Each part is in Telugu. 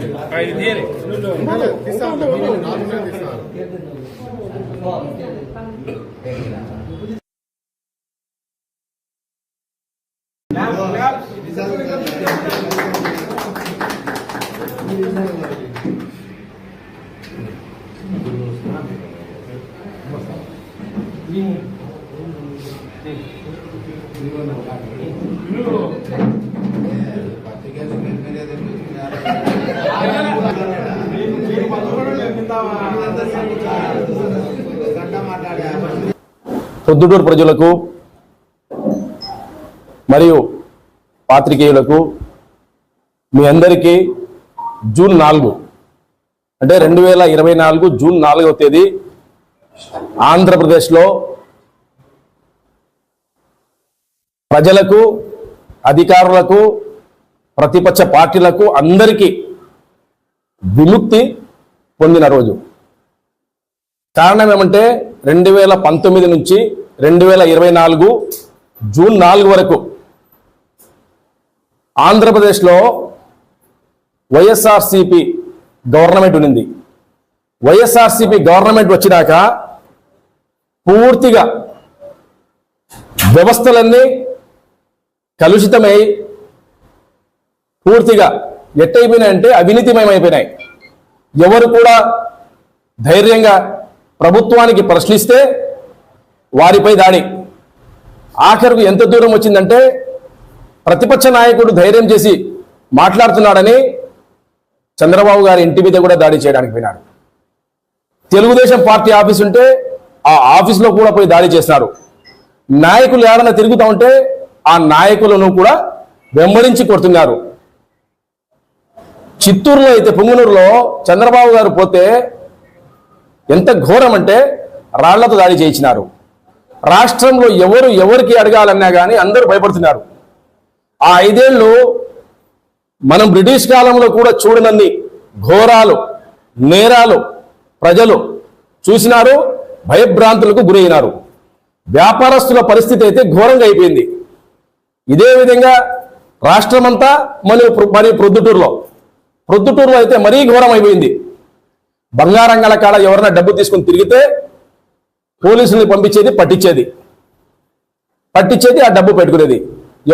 I did it. No, no, no. Now, ಐದು ನೀರು Thank you. పొద్దుటూరు ప్రజలకు మరియు పాత్రికేయులకు మీ అందరికీ జూన్ నాలుగు అంటే రెండు వేల ఇరవై నాలుగు జూన్ నాలుగవ తేదీ ఆంధ్రప్రదేశ్లో ప్రజలకు అధికారులకు ప్రతిపక్ష పార్టీలకు అందరికీ విముక్తి పొందిన రోజు. కారణం ఏమంటే రెండు వేల పంతొమ్మిది నుంచి రెండు వేల ఇరవై నాలుగు జూన్ నాలుగు వరకు ఆంధ్రప్రదేశ్లో వైఎస్ఆర్సిపి గవర్నమెంట్ ఉన్నింది. వైఎస్ఆర్సిపి గవర్నమెంట్ వచ్చినాక పూర్తిగా వ్యవస్థలన్నీ కలుషితమై పూర్తిగా ఎట్టయిపోయినాయంటే అవినీతిమయమైపోయినాయి. ఎవరు కూడా ధైర్యంగా ప్రభుత్వానికి ప్రశ్నిస్తే వారిపై దాడి. ఆఖరుకు ఎంత దూరం వచ్చిందంటే ప్రతిపక్ష నాయకుడు ధైర్యం చేసి మాట్లాడుతున్నాడని చంద్రబాబు గారి ఇంటి మీద కూడా దాడి చేయడానికి పోయినాడు తెలుగుదేశం పార్టీ ఆఫీస్ ఉంటే ఆ ఆఫీసులో కూడా పోయి దాడి చేస్తున్నారు నాయకులు ఎవరైనా తిరుగుతూ ఉంటే ఆ నాయకులను కూడా వెంబడించి కొడుతున్నారు. చిత్తూరులో అయితే పొంగునూరులో చంద్రబాబు గారు పోతే ఎంత ఘోరం అంటే రాళ్ళతో దాడి చేయించినారు. రాష్ట్రంలో ఎవరు ఎవరికి అడగాలన్నా కానీ అందరూ భయపడుతున్నారు. ఆ ఐదేళ్ళు మనం బ్రిటిష్ కాలంలో కూడా చూడనన్ని ఘోరాలు నేరాలు ప్రజలు చూసినారు భయభ్రాంతులకు గురైనారు. వ్యాపారస్తుల పరిస్థితి అయితే ఘోరంగా అయిపోయింది. ఇదే విధంగా రాష్ట్రమంతా మరియు మరియు ప్రొద్దుటూరులో ప్రొద్దుటూరులో అయితే మరీ ఘోరం అయిపోయింది బంగారంగల కాడ ఎవరైనా డబ్బు తీసుకొని తిరిగితే పోలీసుల్ని పంపించేది పట్టించేది. పట్టించేది ఆ డబ్బు పెట్టుకునేది.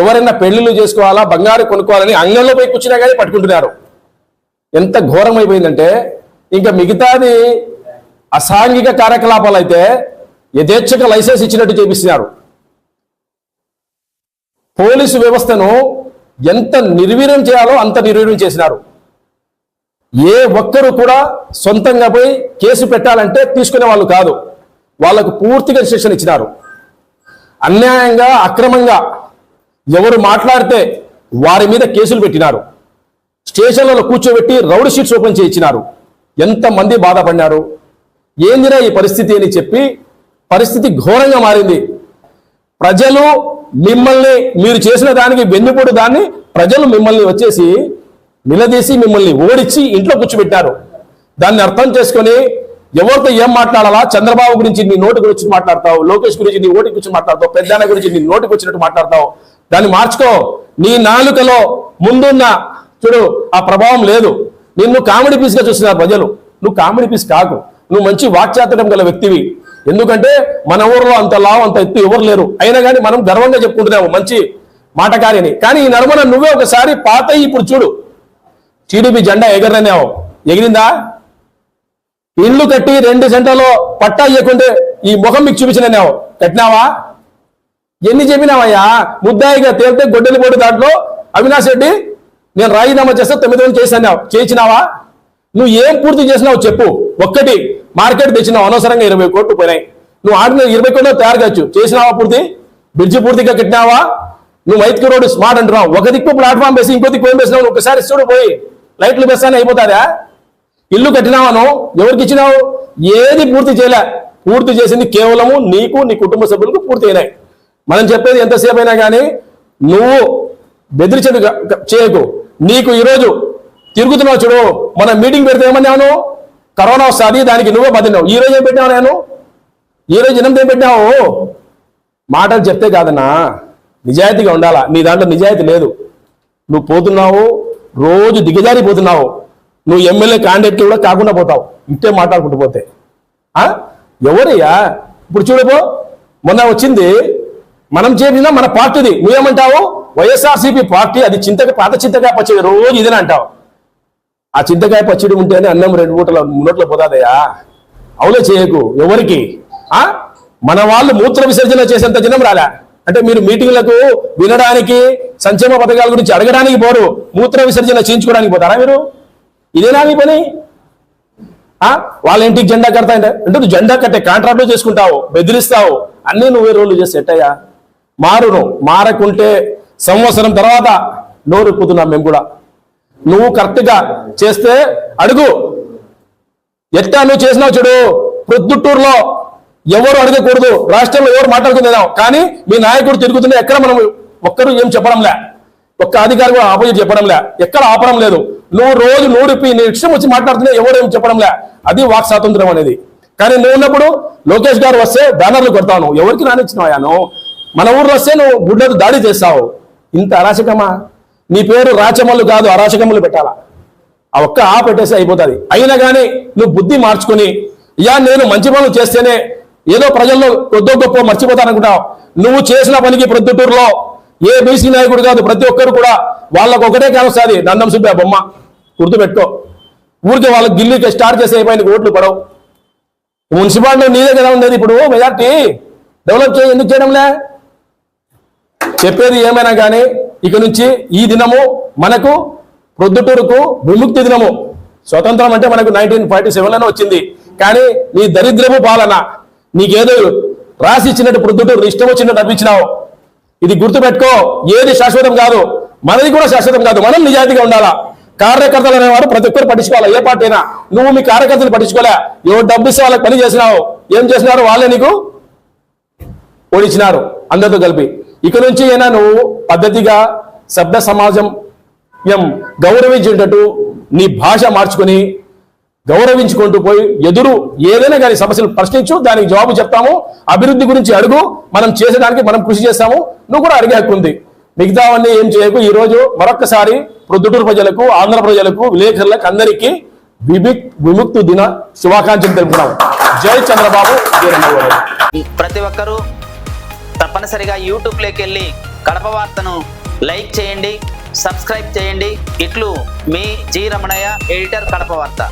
ఎవరైనా పెళ్ళిళ్ళు చేసుకోవాలా బంగారు కొనుక్కోవాలని అంగంలో పోయి కూర్చున్నా కానీ పట్టుకుంటున్నారు. ఎంత ఘోరం అయిపోయిందంటే ఇంకా మిగతాది అసాంఘిక కార్యకలాపాలు అయితే యథేచ్ఛగా లైసెన్స్ ఇచ్చినట్టు చేపిస్తున్నారు. పోలీసు వ్యవస్థను ఎంత నిర్వీర్యం చేయాలో అంత నిర్వీర్యం చేసినారు. ఏ ఒక్కరు కూడా సొంతంగా పోయి కేసు పెట్టాలంటే తీసుకునే వాళ్ళు కాదు. వాళ్ళకు పూర్తిగా శిక్షణ ఇచ్చినారు. అన్యాయంగా అక్రమంగా ఎవరు మాట్లాడితే వారి మీద కేసులు పెట్టినారు. స్టేషన్లలో కూర్చోబెట్టి రౌడ్ షీట్స్ ఓపెన్ చేయించినారు. ఎంతమంది బాధపడినారు? ఏందిరా ఈ పరిస్థితి అని చెప్పి పరిస్థితి ఘోరంగా మారింది. ప్రజలు మిమ్మల్ని మీరు చేసిన దానికి వెన్నుపోటు దాన్ని ప్రజలు మిమ్మల్ని వచ్చేసి నిలదీసి మిమ్మల్ని ఓడించి ఇంట్లో కూర్చోబెట్టారు. దాన్ని అర్థం చేసుకొని ఎవరితో ఏం మాట్లాడాలా? చంద్రబాబు గురించి నీ నోటి గురించి మాట్లాడతావు లోకేష్ గురించి నీ ఓటి గురించి మాట్లాడతావు పెద్దాన గురించి నీ నోటికి వచ్చినట్టు మాట్లాడతావు. దాన్ని మార్చుకో. నీ నాలుకలో ముందున్న చూడు ఆ ప్రభావం లేదు. నిన్ను కామెడీ పీస్గా చూస్తున్నారు ప్రజలు. నువ్వు కామెడీ పీస్ కాకు. నువ్వు మంచి వాక్చాతడం గల వ్యక్తివి. ఎందుకంటే మన ఊర్లో అంత లావు అంత ఎత్తు ఎవరు లేరు. అయినా కానీ మనం గర్వంగా చెప్పుకుంటున్నాము మంచి మాటకారిని. కానీ ఈ నడుమన నువ్వే ఒకసారి పాత ఇప్పుడు చూడు. టీడీపీ జెండా ఎగరనేవు. ఎగిరిందా? ఇల్లు కట్టి రెండు సెంటర్లో పట్టా ఇవ్వకుంటే ఈ ముఖం మీకు చూపించినావు కట్టినావా? ఎన్ని చెప్పినావయ్యా? ముద్దాయిగా తేలితే గొడ్డలి పోటీ దాంట్లో. అవినాష్ రెడ్డి నేను రాజీనామా చేస్తే తొమ్మిది రోజులు చేసినావు చేయించినావా? నువ్వు ఏం పూర్తి చేసినావు చెప్పు. ఒక్కటి మార్కెట్ తెచ్చినావు. అనవసరంగా ఇరవై కోట్లు పోయినాయి. నువ్వు ఆడిన ఇరవై కోట్లు తయారు కావచ్చు. చేసినావా పూర్తి? బ్రిడ్జి పూర్తిగా కట్టినావా? నువ్వు మైత్కి రోడ్డు స్మార్ట్ అంటున్నావు. ఒక దిక్కు ప్లాట్ఫామ్ వేసి ఇంకో దిక్కు ఏం వేసినావు? ఒకసారి చూడు పోయి. లైట్లు వేస్తానే అయిపోతారా ఇల్లు కట్టినావాను ఎవరికి ఇచ్చినావు? ఏది పూర్తి చేయలే. పూర్తి చేసింది కేవలము నీకు నీ కుటుంబ సభ్యులకు పూర్తి అయినాయి. మనం చెప్పేది ఎంతసేపు అయినా కానీ నువ్వు బెదిరించదు చేయకు. నీకు ఈరోజు తిరుగుతున్నావు చూడు మనం మీటింగ్ పెడితే ఏమన్నాను కరోనా వస్తుంది దానికి నువ్వే బదిలినావు ఈ రోజు ఏం పెట్టావు నేను? ఈ రోజు ఎనిమిది ఏం పెట్టావు మాటలు చెప్తే కాదన్నా. నిజాయితీగా ఉండాలా? నీ దాంట్లో నిజాయితీ లేదు. నువ్వు పోతున్నావు రోజు దిగజారిపోతున్నావు. నువ్వు ఎమ్మెల్యే క్యాండిడేట్ కూడా కాకుండా పోతావు. ఇంతే మాట్లాడుకుంటూ పోతే. ఆ? ఎవరయ్యా? ఇప్పుడు చూడబో మొన్న వచ్చింది మనం చేరిన మన పార్టీది. నువ్వేమంటావు? వైఎస్ఆర్సీపీ పార్టీ అది చింతక పాత చింతకాయ పచ్చడి రోజు ఇదని అంటావు. ఆ చింతకాయ పచ్చడి ఉంటేనే అన్నం రెండు మూటల నోట్లో పోతాదయ్యా. అవులే చేయకు ఎవరికి? ఆ? మన వాళ్ళు మూత్ర విసర్జన చేసేంత జనం రాలా. అంటే మీరు మీటింగ్లకు వినడానికి సంక్షేమ పథకాల గురించి అడగడానికి పోరు. మూత్ర విసర్జన చేయించుకోవడానికి పోతారా మీరు? ఇదేనా మీ పని? ఆ? వాళ్ళ ఇంటికి జెండా కడతా అంటే అంటే నువ్వు జెండా కట్టే కాంట్రాక్ట్లో చేసుకుంటావు బెదిరిస్తావు అన్నీ నువ్వే రోజులు చేసి ఎట్టయ్యా మారును మారకుంటే సంవత్సరం తర్వాత నోరుప్పుతున్నాం మేము కూడా. నువ్వు కరెక్ట్గా చేస్తే అడుగు. ఎట్టా నువ్వు చేసినావు చూడు. ప్రొద్దుటూరులో ఎవరు అడగకూడదు. రాష్ట్రంలో ఎవరు మాట్లాడుకుందాం కానీ మీ నాయకుడు తిరుగుతుంటే ఎక్కడ మనం ఒక్కరు ఏం చెప్పడంలే. ఒక్క అధికారి కూడా ఆపోజిట్ చెప్పడంలే. ఎక్కడ ఆపడం లేదు. నువ్వు రోజు నూడిపి నీ ఇష్టం వచ్చి మాట్లాడుతున్నా ఎవరు ఏం చెప్పడంలే. అది వాక్ స్వాతంత్రం అనేది. కానీ నువ్వు ఉన్నప్పుడు లోకేష్ గారు వస్తే బ్యానర్లు కొడతాను. ఎవరికి రానిచ్చినాయాను మన ఊర్లో వస్తే నువ్వు గుడ్డతో దాడి చేస్తావు. ఇంత అరాచకమా? నీ పేరు రాచమల్లు కాదు అరాచకములు పెట్టాలా? ఆ ఒక్క ఆ పెట్టేసి అయిపోతుంది. అయినా కానీ నువ్వు బుద్ధి మార్చుకుని యా నేను మంచి పనులు చేస్తేనే ఏదో ప్రజల్లో కొద్దో గొప్ప మర్చిపోతాననుకుంటావు. నువ్వు చేసిన పనికి ప్రొద్దుటూరులో ఏ బీసీ నాయకుడు కాదు ప్రతి ఒక్కరు కూడా వాళ్ళకు ఒకటే కానొస్తుంది. నందం సుబ్బే బొమ్మ గుర్తుపెట్టుకో. ఊరికి వాళ్ళకి గిల్లీకి స్టార్ట్ చేసే అయిపోయింది ఓట్లు పడవు. మున్సిపాలిటీ నీదే కదా ఉండేది ఇప్పుడు మెజార్టీ. డెవలప్ చేయ ఎందుకు చేయడంలే? చెప్పేది ఏమైనా కానీ ఇక నుంచి ఈ దినము మనకు ప్రొద్దుటూరుకు విముక్తి దినము. స్వతంత్రం అంటే మనకు నైన్టీన్ ఫార్టీ సెవెన్లోనే వచ్చింది. కానీ నీ దరిద్రము పాలన నీకేదో రాసి ఇచ్చినట్టు ప్రొద్దుటూరు ఇష్టం వచ్చినట్టు అనిపించినావు. ఇది గుర్తుపెట్టుకో ఏది శాశ్వతం కాదు మనది కూడా శాశ్వతం కాదు మనం నిజాయితీగా ఉండాలా? కార్యకర్తలు అనేవారు ప్రతి ఒక్కరు పట్టించుకోవాలి? ఏ పార్టీ అయినా నువ్వు మీ కార్యకర్తలు పట్టించుకోలే. ఎవరు డబ్బు ఇస్తే వాళ్ళకి పని చేసినావు ఏం చేసినారు వాళ్ళే నీకు? ఓడించినారు అందరితో కలిపి. ఇక నుంచి అయినా నువ్వు పద్ధతిగా శబ్ద సమాజం ఎం గౌరవించేటట్టు నీ భాష మార్చుకొని గౌరవించుకుంటూ పోయి ఎదురు ఏదైనా కానీ సమస్యలు ప్రశ్నించు దానికి జవాబు చెప్తాము. అభివృద్ధి గురించి అడుగు. మనం చేసేదానికి మనం కృషి చేస్తాము. నువ్వు కూడా అడిగే హక్కు ఉంది. మిగతావన్నీ ఏం చేయకు. ఈ రోజు మరొక్కసారి ప్రొద్దుటూరు ప్రజలకు ఆంధ్ర ప్రజలకు విలేకరులకు అందరికీ విముక్ విముక్తి దిన శుభాకాంక్షలు తెలుపుతున్నాం జై చంద్రబాబు ప్రతి ఒక్కరూ తప్పనిసరిగా యూట్యూబ్లోకి వెళ్ళి కడప వార్తను లైక్ చేయండి సబ్స్క్రైబ్ చేయండి. ఇట్లు మీ జి రమణయ్య ఎడిటర్ కడప వార్త.